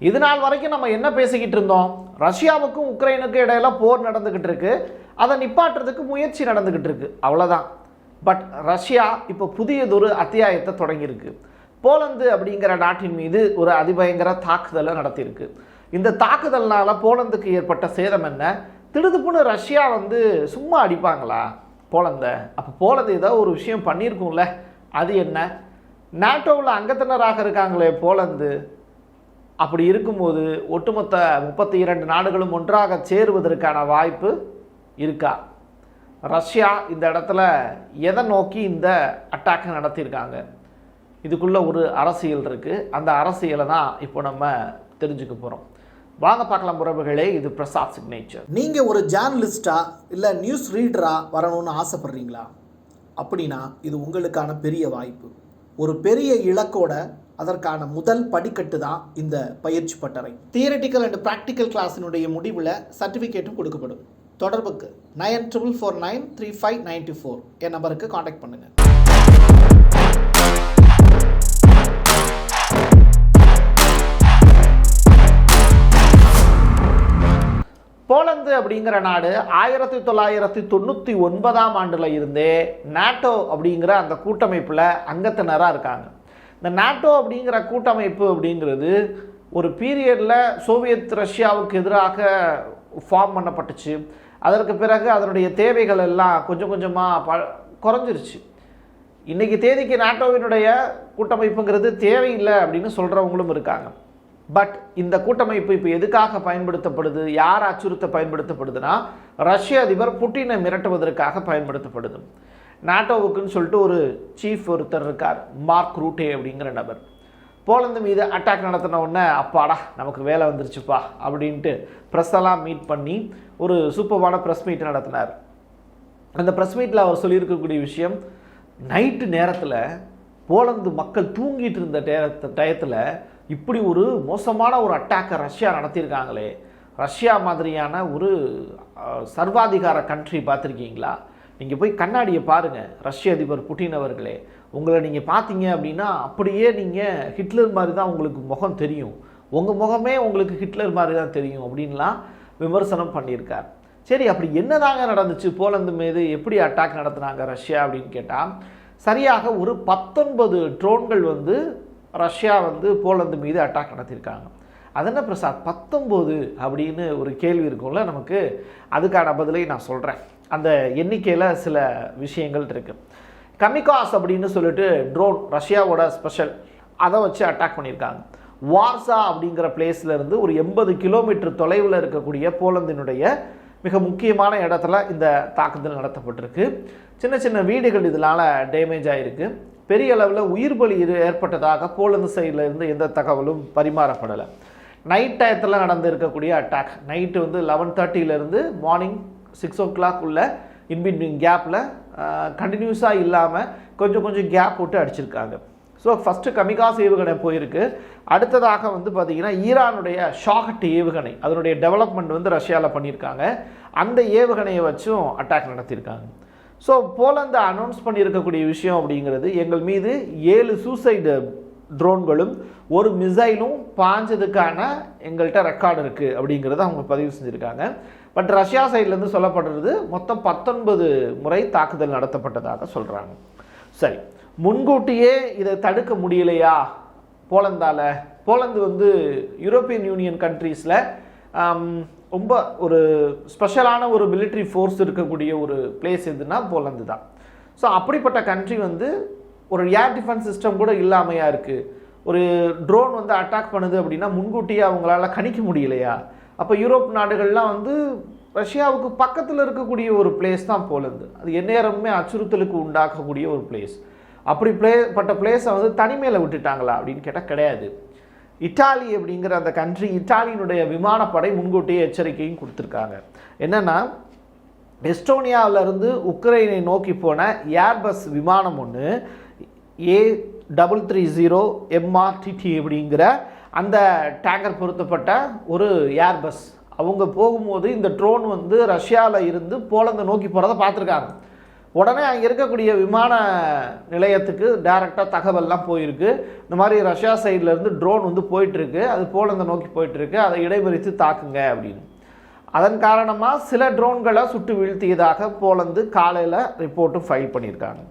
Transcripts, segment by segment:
இது நாள் வரைக்கும் நம்ம என்ன பேசிக்கிட்டு இருந்தோம்? ரஷ்யாவுக்கும் உக்ரைனுக்கும் இடையில போர் நடந்துக்கிட்டு இருக்கு. அதை நிப்பாட்டுறதுக்கு முயற்சி நடந்துக்கிட்டு இருக்கு. அவ்வளோதான் பட் ரஷ்யா இப்போ புதியதொரு அத்தியாயத்தை தொடங்கியிருக்கு. போலந்து அப்படிங்கிற நாட்டின் மீது ஒரு அதிபயங்கர தாக்குதலை நடத்தியிருக்கு. இந்த தாக்குதல்னால போலந்துக்கு ஏற்பட்ட சேதம் என்ன? திடுதுப்புன்னு ரஷ்யா வந்து சும்மா அடிப்பாங்களா? போலந்தை. அப்போ போலந்து ஏதோ ஒரு விஷயம் பண்ணியிருக்கும்ல. அது என்ன? நாட்டோவில் அங்கத்தினராக இருக்காங்களே போலந்து. அப்படி இருக்கும்போது ஒட்டுமொத்த முப்பத்தி இரண்டு நாடுகளும் ஒன்றாக சேருவதற்கான வாய்ப்பு இருக்கா? ரஷ்யா இந்த இடத்துல எதை நோக்கி இந்த அட்டாக்கை நடத்தியிருக்காங்க? இதுக்குள்ளே ஒரு அரசியல் இருக்குது அந்த அரசியலை தான் இப்போ நம்ம தெரிஞ்சுக்க போகிறோம் வாங்க பார்க்கலாம் உறவுகளே இது பிரசாத் சிக்னேச்சர் நீங்கள் ஒரு ஜேர்னலிஸ்டாக இல்லை நியூஸ் ரீடராக வரணும்னு ஆசைப்பட்றீங்களா? அப்படின்னா இது உங்களுக்கான பெரிய வாய்ப்பு. ஒரு பெரிய இலக்கோட அதற்கான முதல் படிக்கட்டு தான் இந்த பயிற்சி பட்டறை. தியரட்டிக்கல் அண்ட் ப்ராக்டிக்கல் கிளாஸினுடைய முடிவில் சர்டிஃபிகேட்டும் கொடுக்கப்படும். தொடர்புக்கு nine triple four nine three five ninety four என் நம்பருக்கு காண்டாக்ட் பண்ணுங்கள் போலந்து அப்படிங்கிற நாடு ஆயிரத்தி தொள்ளாயிரத்தி தொண்ணூற்றி ஒன்பதாம் ஆண்டில் இருந்தே நாட்டோ அப்படிங்கிற அந்த கூட்டமைப்பில் அங்கத்தினராக இருக்காங்க. இந்த நாட்டோ அப்படிங்கிற கூட்டமைப்பு அப்படிங்கிறது ஒரு பீரியடில் சோவியத் ரஷ்யாவுக்கு எதிராக ஃபார்ம் பண்ணப்பட்டுச்சு. அதற்கு பிறகு அதனுடைய தேவைகள் எல்லாம் கொஞ்சம் கொஞ்சமாக ப குறைஞ்சிருச்சு. இன்றைக்கி தேதிக்கு நாட்டோவினுடைய கூட்டமைப்புங்கிறது தேவையில்லை அப்படின்னு சொல்கிறவங்களும் இருக்காங்க. பட் இந்த கூட்டமைப்பு இப்போ எதுக்காக பயன்படுத்தப்படுது யார் அச்சுறுத்த பயன்படுத்தப்படுதுன்னா ரஷ்ய அதிபர் புட்டினை மிரட்டுவதற்காக பயன்படுத்தப்படுது. நாட்டோவுக்குன்னு சொல்லிட்டு ஒரு சீஃப் ஒருத்தர் இருக்கார் மார்க் ரூட்டே அப்படிங்கிற நபர். போலந்து மீது அட்டாக் நடத்தின உடனே அப்பாடா நமக்கு வேலை வந்துருச்சுப்பா அப்படின்ட்டு ப்ரெஸ்ஸெல்லாம் மீட் பண்ணி ஒரு சூப்பர்வான ப்ரெஸ் மீட் நடத்தினார். அந்த ப்ரெஸ் மீட்டில் அவர் சொல்லியிருக்கக்கூடிய விஷயம் நைட்டு நேரத்தில் போலந்து மக்கள் தூங்கிட்டு இருந்த நேரத்து டயத்தில் இப்படி ஒரு மோசமான ஒரு அட்டாக்கை ரஷ்யா நடத்தியிருக்காங்களே. ரஷ்யா மாதிரியான ஒரு சர்வாதிகார கண்ட்ரி பார்த்துருக்கீங்களா? நீங்கள் போய் கண்ணாடியை பாருங்கள் ரஷ்ய அதிபர் புட்டின் அவர்களே. உங்களை நீங்கள் பார்த்தீங்க அப்படின்னா அப்படியே நீங்கள் ஹிட்லர் மாதிரி தான் உங்களுக்கு முகம் தெரியும். உங்கள் முகமே உங்களுக்கு ஹிட்லர் மாதிரி தான் தெரியும் அப்படின்லாம் விமர்சனம் பண்ணியிருக்கார். சரி அப்படி என்னதாங்க நடந்துச்சு? போலந்து மீது எப்படி அட்டாக் நடத்துனாங்க ரஷ்யா அப்படின்னு கேட்டால் சரியாக ஒரு பத்தொன்பது ட்ரோன்கள் வந்து ரஷ்யா வந்து போலந்து மீது அட்டாக் நடத்தியிருக்காங்க. அது என்ன பிரசாத்? பத்தொம்போது அப்படின்னு ஒரு கேள்வி இருக்கும்ல நமக்கு. அதுக்கான பதிலை நான் சொல்கிறேன் அந்த எண்ணிக்கையில் சில விஷயங்கள் இருக்குது கமிகாஸ் அப்படின்னு சொல்லிட்டு ட்ரோன் ரஷ்யாவோட ஸ்பெஷல் அதை வச்சு அட்டாக் பண்ணியிருக்காங்க. வார்சா அப்படிங்கிற பிளேஸ்லேருந்து ஒரு எண்பது கிலோமீட்டர் தொலைவில் இருக்கக்கூடிய போலந்தினுடைய மிக முக்கியமான இடத்துல இந்த தாக்குதல் நடத்தப்பட்டிருக்கு. சின்ன சின்ன வீடுகள் இதனால் டேமேஜ் ஆகிருக்கு பெரிய அளவில் உயிர் பலி இது ஏற்பட்டதாக போலந்து சைடில் இருந்து எந்த தகவலும் பரிமாறப்படலை. நைட் டயத்தில் நடந்து இருக்கக்கூடிய அட்டாக் நைட்டு வந்து லெவன் தேர்ட்டியிலேருந்து மார்னிங் சிக்ஸ் ஓ கிளாக் உள்ள இன்பிட்வீன் கேப்பில் கண்டினியூஸாக இல்லாமல் கொஞ்சம் கொஞ்சம் கேப் விட்டு அடிச்சிருக்காங்க. ஸோ ஃபஸ்ட்டு கமிகாஸ் ஏவுகணை போயிருக்கு. அடுத்ததாக வந்து பார்த்திங்கன்னா ஈரானுடைய ஷாகட் ஏவுகணை அதனுடைய டெவலப்மெண்ட் வந்து ரஷ்யாவில் பண்ணியிருக்காங்க. அந்த ஏவுகணையை வச்சும் அட்டாக் நடத்தியிருக்காங்க. ஸோ போலந்து அனௌன்ஸ் பண்ணியிருக்கக்கூடிய விஷயம் அப்படிங்கிறது எங்கள் மீது ஏழு சூசைடு ட்ரோன்களும் ஒரு மிசைலும் பாஞ்சதுக்கான எங்கள்கிட்ட ரெக்கார்டு இருக்குது அப்படிங்கிறத அவங்க பதிவு செஞ்சுருக்காங்க. பட் ரஷ்யா சைட்லேருந்து சொல்லப்படுறது மொத்தம் பத்தொன்பது முறை தாக்குதல் நடத்தப்பட்டதாக சொல்கிறாங்க சரி முன்கூட்டியே இதை தடுக்க முடியலையா? போலந்தால்? போலந்து வந்து யூரோப்பியன் யூனியன் கண்ட்ரீஸில் ரொம்ப ஒரு ஸ்பெஷலான ஒரு மிலிட்ரி ஃபோர்ஸ் இருக்கக்கூடிய ஒரு பிளேஸ் எதுனா போலந்து தான் ஸோ அப்படிப்பட்ட கண்ட்ரி வந்து ஒரு ஏர் டிஃபென்ஸ் சிஸ்டம் கூட இல்லாமையாக இருக்குது ஒரு ட்ரோன் வந்து அட்டாக் பண்ணுது அப்படின்னா முன்கூட்டியே அவங்களால கணிக்க முடியலையா? அப்போ யூரோப் நாடுகள்லாம் வந்து ரஷ்யாவுக்கு பக்கத்தில் இருக்கக்கூடிய ஒரு பிளேஸ் தான் போலந்து அது எந்நேரமுமே அச்சுறுத்தலுக்கு உண்டாக்கக்கூடிய ஒரு பிளேஸ் அப்படி பிளே பட்ட பிளேஸை வந்து தனிமையில் விட்டுட்டாங்களா அப்படின்னு கேட்டால் கிடையாது. இட்டாலி அப்படிங்கிற அந்த கண்ட்ரி இட்டாலியினுடைய விமானப்படை முன்கூட்டியே எச்சரிக்கையும் கொடுத்துருக்காங்க. என்னென்னா எஸ்டோனியாவிலேருந்து உக்ரைனை நோக்கி போன ஏர்பஸ் விமானம் ஒன்று A double three zero MRTT அப்படிங்கிற அந்த டேங்கர் பொருத்தப்பட்ட ஒரு ஏர்பஸ் அவங்க போகும்போது இந்த ட்ரோன் வந்து ரஷ்யாவில் இருந்து போலந்தை நோக்கி போகிறத பார்த்துருக்காங்க. உடனே அங்கே இருக்கக்கூடிய விமான நிலையத்துக்கு டைரெக்டாக தகவல்லாம் போயிருக்கு. இந்த மாதிரி ரஷ்யா சைட்லேருந்து ட்ரோன் வந்து போயிட்டுருக்கு அது போலந்தை நோக்கி போயிட்டுருக்கு அதை இடைமறித்து தாக்குங்க அப்படின்னு. அதன் காரணமாக சில ட்ரோன்களை சுட்டு வீழ்த்தியதாக போலந்து காலையில் ரிப்போர்ட்டும் ஃபைல் பண்ணியிருக்காங்க.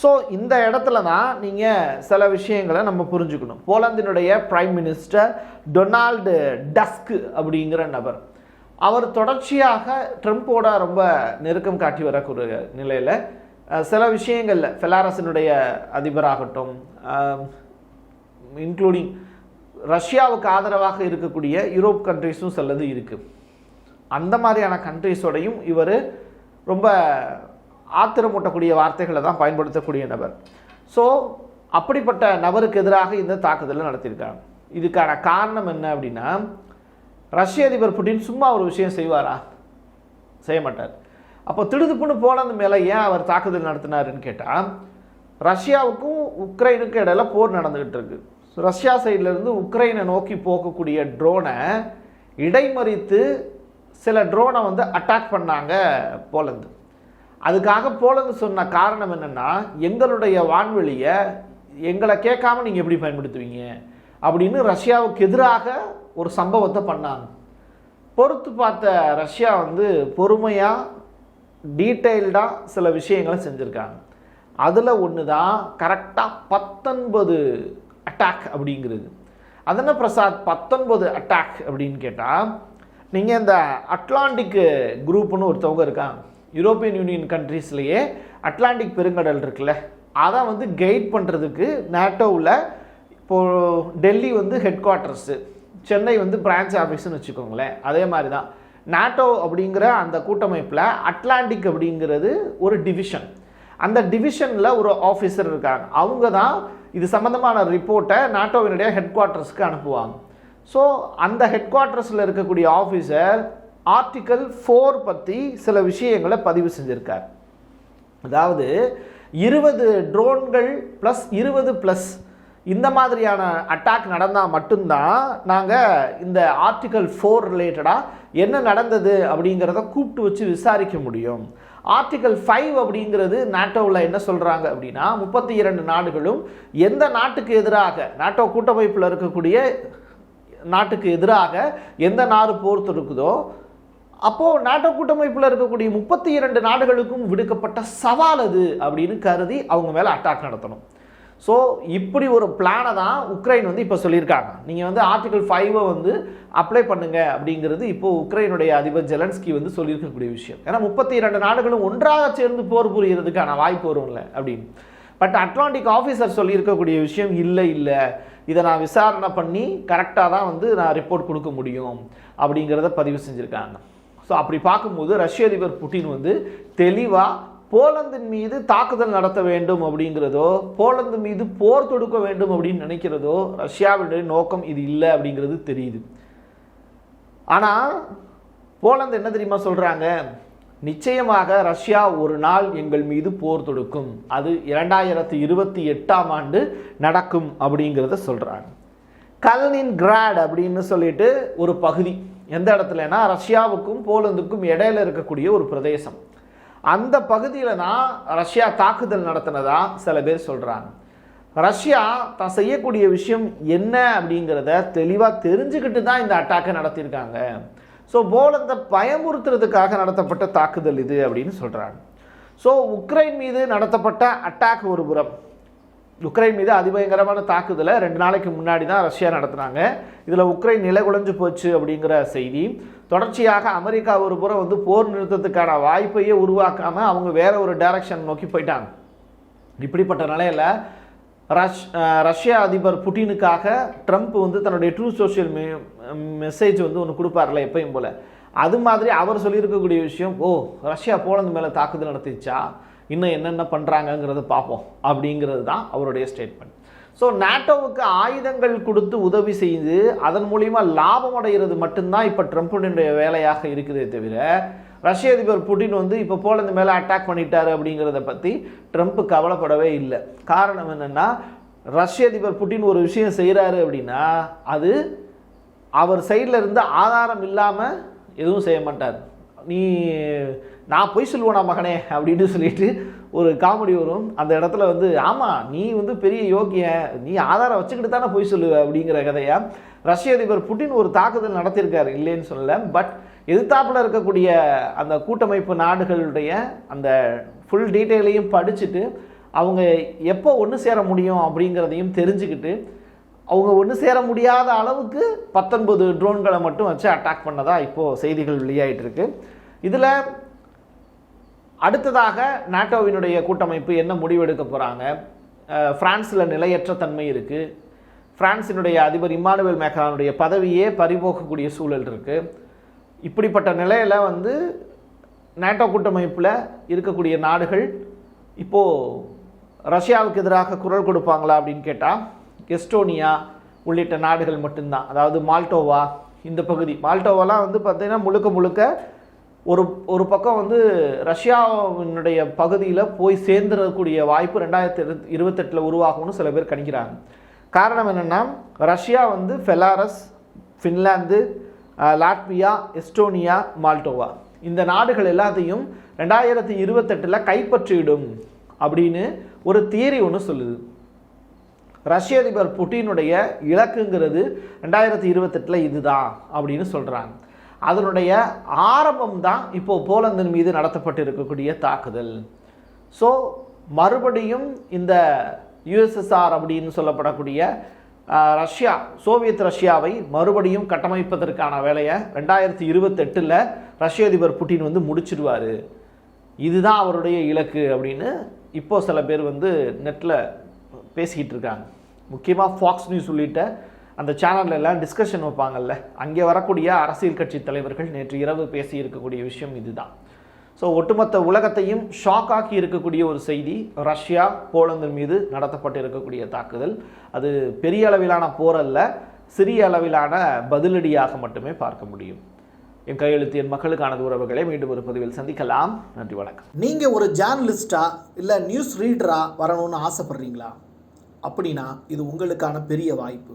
ஸோ இந்த இடத்துல தான் நீங்கள் சில விஷயங்களை நம்ம புரிஞ்சுக்கணும். போலந்தினுடைய பிரைம் மினிஸ்டர் டொனால்டு டஸ்க் அப்படிங்கிற நபர். அவர் தொடர்ச்சியாக ட்ரம்ப்போட ரொம்ப நெருக்கம் காட்டி வரக்கூடிய நிலையில் சில விஷயங்களில் ஃபெலாரஸினுடைய அதிபராகட்டும் இன்க்ளூடிங் ரஷ்யாவுக்கு ஆதரவாக இருக்கக்கூடிய யூரோப் கண்ட்ரிஸும் சிலது இருக்குது அந்த மாதிரியான கண்ட்ரீஸோடையும் இவர் ரொம்ப ஆத்திரமூட்டக்கூடிய வார்த்தைகளை தான் பயன்படுத்தக்கூடிய நபர். ஸோ அப்படிப்பட்ட நபருக்கு எதிராக இந்த தாக்குதலை நடத்தியிருக்காங்க. இதுக்கான காரணம் என்ன அப்படின்னா ரஷ்ய அதிபர் புட்டின் சும்மா ஒரு விஷயம் செய்வாரா? செய்ய மாட்டார். அப்போ திடுதுப்புன்னு போனது மேலே ஏன் அவர் தாக்குதல் நடத்தினாருன்னு கேட்டால் ரஷ்யாவுக்கும் உக்ரைனுக்கும் இடையில போர் நடந்துக்கிட்டு இருக்கு. ரஷ்யா சைட்லேருந்து உக்ரைனை நோக்கி போகக்கூடிய ட்ரோனை இடைமறித்து சில ட்ரோனை வந்து அட்டாக் பண்ணாங்க போலந்து. அதுக்காக போலந்து சொன்ன காரணம் என்னென்னா எங்களுடைய வான்வெளியை எங்களை கேட்காம நீங்கள் எப்படி பயன்படுத்துவீங்க? அப்படின்னு ரஷ்யாவுக்கு எதிராக ஒரு சம்பவத்தை பண்ணாங்க. பொறுத்து பார்த்த ரஷ்யா வந்து பொறுமையாக டீட்டெயில்டாக சில விஷயங்களை செஞ்சுருக்காங்க. அதில் ஒன்று தான் கரெக்டாக பத்தொன்பது அட்டாக் அப்படிங்கிறது. அதென்ன பிரசாத் பத்தொன்பது அட்டாக் அப்படின்னு கேட்டால் நீங்கள் இந்த அட்லாண்டிக் குரூப்னு ஒருத்தவங்க இருக்காங்க. யூரோப்பியன் யூனியன் கண்ட்ரீஸ்லேயே அட்லாண்டிக் பெருங்கடல் இருக்குல்ல அதை வந்து கைட் பண்ணுறதுக்கு நேட்டோவில் இப்போது டெல்லி வந்து ஹெட் குவார்ட்டர்ஸு சென்னை வந்து பிரான்ச் ஆஃபீஸ்னு வச்சுக்கோங்களேன். அதே மாதிரி தான் நாட்டோ அப்படிங்கிற அந்த கூட்டமைப்பில் அட்லாண்டிக் அப்படிங்கிறது ஒரு டிவிஷன் அந்த டிவிஷனில் ஒரு ஆஃபீஸர் இருக்காங்க. அவங்க தான் இது சம்மந்தமான ரிப்போர்ட்டை நாட்டோவினுடைய ஹெட் குவார்ட்டர்ஸ்க்கு அனுப்புவாங்க. ஸோ அந்த ஹெட் குவார்ட்டர்ஸில் இருக்கக்கூடிய ஆஃபீஸர் ஆர்டிக்கல் ஃபோர் பற்றி சில விஷயங்களை பதிவு செஞ்சுருக்கார். அதாவது இருபது ட்ரோன்கள் ப்ளஸ் இருபது ப்ளஸ் இந்த மாதிரியான அட்டாக் நடந்தால் மட்டும்தான் நாங்கள் இந்த ஆர்டிக்கல் ஃபோர் ரிலேட்டடாக என்ன நடந்தது அப்படிங்கிறத கூப்பிட்டு வச்சு விசாரிக்க முடியும். ஆர்டிக்கல் ஃபைவ் அப்படிங்கிறது நாட்டோவில் என்ன சொல்கிறாங்க அப்படின்னா முப்பத்தி இரண்டு நாடுகளும் எந்த நாட்டுக்கு எதிராக நாட்டோ கூட்டமைப்பில் இருக்கக்கூடிய நாட்டுக்கு எதிராக எந்த நாடு போர் தொடுக்குதோ அப்போது நாட்டோ கூட்டமைப்பில் இருக்கக்கூடிய முப்பத்தி இரண்டு நாடுகளுக்கும் விடுக்கப்பட்ட சவால் அது அப்படின்னு கருதி அவங்க மேலே அட்டாக் நடத்தணும். ஸோ இப்படி ஒரு பிளானை தான் உக்ரைன் வந்து இப்போ சொல்லியிருக்காங்க. நீங்கள் வந்து ஆர்டிகல் ஃபைவை வந்து அப்ளை பண்ணுங்க அப்படிங்கிறது இப்போ உக்ரைனுடைய அதிபர் ஜெலன்ஸ்கி வந்து சொல்லியிருக்கக்கூடிய விஷயம். ஏன்னா முப்பத்தி இரண்டு நாடுகளும் ஒன்றாக சேர்ந்து போர் புரியறதுக்கான வாய்ப்பு வரும்ல அப்படின்னு. பட் அட்லாண்டிக் ஆஃபீஸர் சொல்லியிருக்கக்கூடிய விஷயம் இல்லை இல்லை. இதை நான் விசாரணை பண்ணி கரெக்டாக தான் வந்து நான் ரிப்போர்ட் கொடுக்க முடியும் அப்படிங்கிறத பதிவு செஞ்சுருக்காங்க. ஸோ அப்படி பார்க்கும்போது ரஷ்ய அதிபர் புட்டின் வந்து தெளிவாக போலந்தின் மீது தாக்குதல் நடத்த வேண்டும் அப்படிங்கிறதோ போலந்து மீது போர் தொடுக்க வேண்டும் அப்படின்னு நினைக்கிறதோ ரஷ்யாவுடைய நோக்கம் இது இல்லை அப்படிங்கிறது தெரியுது. ஆனால் போலந்து என்ன தெரியுமா சொல்கிறாங்க நிச்சயமாக ரஷ்யா ஒரு நாள் எங்கள் மீது போர் தொடுக்கும். அது இரண்டாயிரத்தி இருபத்தி எட்டாம் ஆண்டு நடக்கும் அப்படிங்கிறத சொல்கிறாங்க கல்னின் கிராட் அப்படின்னு சொல்லிட்டு ஒரு பகுதி. எந்த இடத்துலனா ரஷ்யாவுக்கும் போலந்துக்கும் இடையில இருக்கக்கூடிய ஒரு பிரதேசம். அந்த பகுதியில் தான் ரஷ்யா தாக்குதல் நடத்தினதா சில பேர் சொல்கிறாங்க ரஷ்யா தான் செய்யக்கூடிய விஷயம் என்ன அப்படிங்கிறத தெளிவாக தெரிஞ்சுக்கிட்டு தான் இந்த அட்டாக்கை நடத்தியிருக்காங்க. ஸோ போலந்தை பயமுறுத்துறதுக்காக நடத்தப்பட்ட தாக்குதல் இது அப்படின்னு சொல்கிறாங்க ஸோ உக்ரைன் மீது நடத்தப்பட்ட அட்டாக் ஒரு புறம். உக்ரைன் மீது அதிபயங்கரமான தாக்குதலை ரெண்டு நாளைக்கு முன்னாடி தான் ரஷ்யா நடத்துனாங்க. இதில் உக்ரைன் நிலைகுலைஞ்சு போச்சு அப்படிங்கிற செய்தி. தொடர்ச்சியாக அமெரிக்கா ஒரு புறம் வந்து போர் நிறுத்தத்துக்கான வாய்ப்பையே உருவாக்காமல் அவங்க வேற ஒரு டைரக்ஷன் நோக்கி போயிட்டாங்க. இப்படிப்பட்ட நிலையில் ரஷ் ரஷ்யா ரஷ்ய அதிபர் புட்டினுக்காக ட்ரம்ப் வந்து தன்னுடைய ட்ரூ சோஷியல் மெசேஜ் வந்து ஒன்று கொடுப்பார்ல எப்பயும் போல். அது மாதிரி அவர் சொல்லியிருக்கக்கூடிய விஷயம் ஓ ரஷ்யா போலந்து மேலே தாக்குதல் நடத்திச்சா இன்னும் என்னென்ன பண்ணுறாங்கங்கிறத பார்ப்போம் அப்படிங்கிறது தான் அவருடைய ஸ்டேட்மெண்ட் ஸோ நாட்டோவுக்கு ஆயுதங்கள் கொடுத்து உதவி செய்து அதன் மூலிமா லாபம் அடைகிறது மட்டும்தான் இப்போ ட்ரம்ப்புடைய வேலையாக இருக்கிறதே தவிர ரஷ்ய அதிபர் புட்டின் வந்து இப்போ போலந்து மேலே அட்டாக் பண்ணிட்டாரு அப்படிங்கிறத பற்றி ட்ரம்ப் கவலைப்படவே இல்லை. காரணம் என்னென்னா ரஷ்ய அதிபர் புட்டின் ஒரு விஷயம் செய்கிறாரு அப்படின்னா அது அவர் சைடில் இருந்து ஆதாரம் இல்லாமல் எதுவும் செய்ய மாட்டார். நீ நான் பொய் சொல்லுவேனா மகனே அப்படின்னு சொல்லிட்டு ஒரு காமெடி வரும். அந்த இடத்துல வந்து ஆமாம் நீ வந்து பெரிய யோக்கியன் நீ ஆதாரம் வச்சுக்கிட்டு தானே போய் சொல்லுவ அப்படிங்கிற கதையை ரஷ்ய அதிபர் புட்டின் ஒரு தாக்குதல் நடத்தியிருக்காரு இல்லைன்னு சொல்லல. பட் எதிர்த்தாப்பில் இருக்கக்கூடிய அந்த கூட்டமைப்பு நாடுகளுடைய அந்த ஃபுல் டீட்டெயிலையும் படிச்சுட்டு அவங்க எப்போ ஒன்று சேர முடியும் அப்படிங்கிறதையும் தெரிஞ்சுக்கிட்டு அவங்க ஒன்று சேர முடியாத அளவுக்கு பத்தொன்பது ட்ரோன்களை மட்டும் வச்சு அட்டாக் பண்ணதாக இப்போது செய்திகள் வெளியாகிட்டு இருக்கு. இதில் அடுத்ததாக நாட்டோவினுடைய கூட்டமைப்பு என்ன முடிவெடுக்க போகிறாங்க ஃப்ரான்ஸில் நிலையற்ற தன்மை இருக்குது ஃப்ரான்ஸினுடைய அதிபர் இம்மானுவேல் மேக்ரானுடைய பதவியே பறிபோக்கக்கூடிய சூழல் இருக்குது இப்படிப்பட்ட நிலையில் வந்து நேட்டோ கூட்டமைப்பில் இருக்கக்கூடிய நாடுகள் இப்போது ரஷ்யாவுக்கு எதிராக குரல் கொடுப்பாங்களா அப்படின்னு கேட்டால் எஸ்டோனியா உள்ளிட்ட நாடுகள் மட்டும்தான். அதாவது மால்டோவா இந்த பகுதி. மால்டோவாலாம் வந்து பார்த்திங்கன்னா முழுக்க முழுக்க ஒரு ஒரு பக்கம் வந்து ரஷ்யாவினுடைய பகுதியில் போய் சேர்ந்துடக்கூடிய வாய்ப்பு ரெண்டாயிரத்தி இரு இருபத்தெட்டில் உருவாகும்னு சில பேர் கணிக்கிறாங்க. காரணம் என்னென்னா ரஷ்யா வந்து Belarus Finland Latvia Estonia Moldova. இந்த நாடுகள் எல்லாத்தையும் ரெண்டாயிரத்தி இருபத்தெட்டில் கைப்பற்றிவிடும் அப்படின்னு ஒரு தியரி ஒன்று சொல்லுது. ரஷ்ய அதிபர் புட்டினுடைய இலக்குங்கிறது ரெண்டாயிரத்தி இருபத்தெட்டில் இதுதான் அப்படின்னு சொல்கிறாங்க அதனுடைய ஆரம்பம் தான் இப்போ போலந்தின் மீது நடத்தப்பட்டு இருக்கக்கூடிய தாக்குதல். ஸோ மறுபடியும் இந்த யுஎஸ்எஸ்ஆர் அப்படின்னு சொல்லப்படக்கூடிய ரஷ்யா சோவியத் ரஷ்யாவை மறுபடியும் கட்டமைப்பதற்கான வேலையை ரெண்டாயிரத்தி இருபத்தெட்டில் ரஷ்ய அதிபர் புட்டின் வந்து முடிச்சிடுவார் இதுதான் அவருடைய இலக்கு அப்படின்னு இப்போது சில பேர் வந்து நெட்டில் பேசிக்கிட்டு இருக்காங்க. முக்கியமாக ஃபாக்ஸ் நியூஸ் உள்ளிட்ட அந்த சேனல்ல எல்லாம் டிஸ்கஷன் வைப்பாங்கல்ல? அங்கே வரக்கூடிய அரசியல் கட்சி தலைவர்கள் நேற்று இரவு பேசி இருக்கக்கூடிய விஷயம் இதுதான். ஸோ ஒட்டுமொத்த உலகத்தையும் ஷாக் ஆக்கி இருக்கக்கூடிய ஒரு செய்தி ரஷ்யா போலந்து மீது நடத்தப்பட்டு இருக்கக்கூடிய தாக்குதல். அது பெரிய அளவிலான போர் அல்ல சிறிய அளவிலான பதிலடியாக மட்டுமே பார்க்க முடியும். என் கையெழுத்து என் மக்களுக்கானது உறவுகளை மீண்டும் ஒரு பதிவில் சந்திக்கலாம். நன்றி வணக்கம். நீங்கள் ஒரு ஜேர்னலிஸ்டா இல்லை நியூஸ் ரீடரா வரணும்னு ஆசைப்படுறீங்களா? அப்படின்னா இது உங்களுக்கான பெரிய வாய்ப்பு.